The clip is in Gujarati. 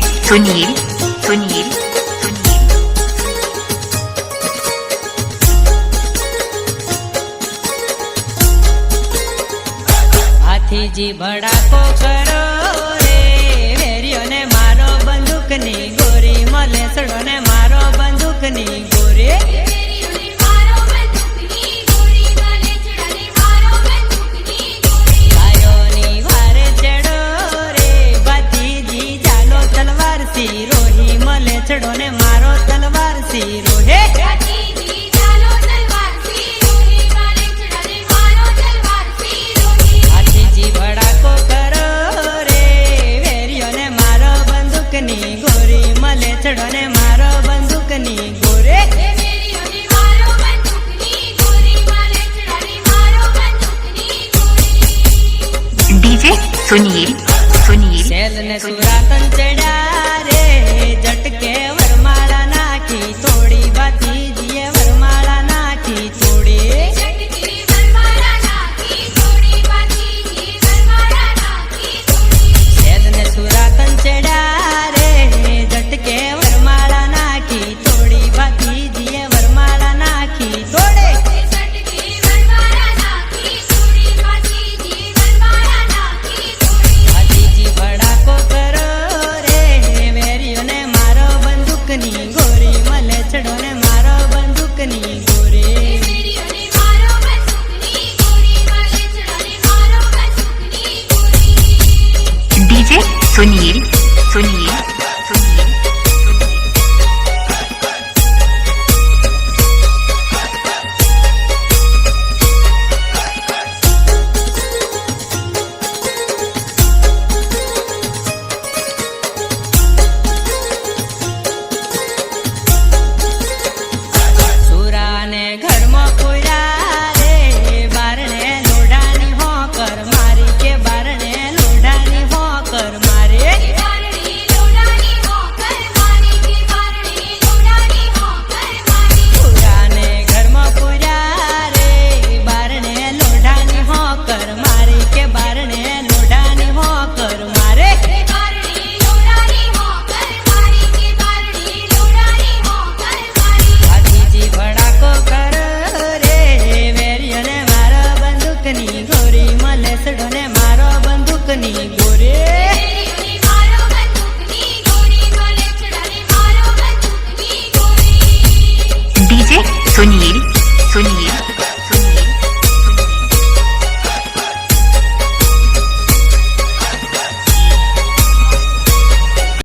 분일, 분일, 분일. હાથીજી ભડાકો કરો રે વેરીઓને મારો બંદૂકની ગોરી મલેસડો ને લછડો ને મારો તલવાર શીરો. હે? ને મારો બંદૂકની ગોરે. સુનીલ સુનીલ સેલ Sony, Sony. Sony.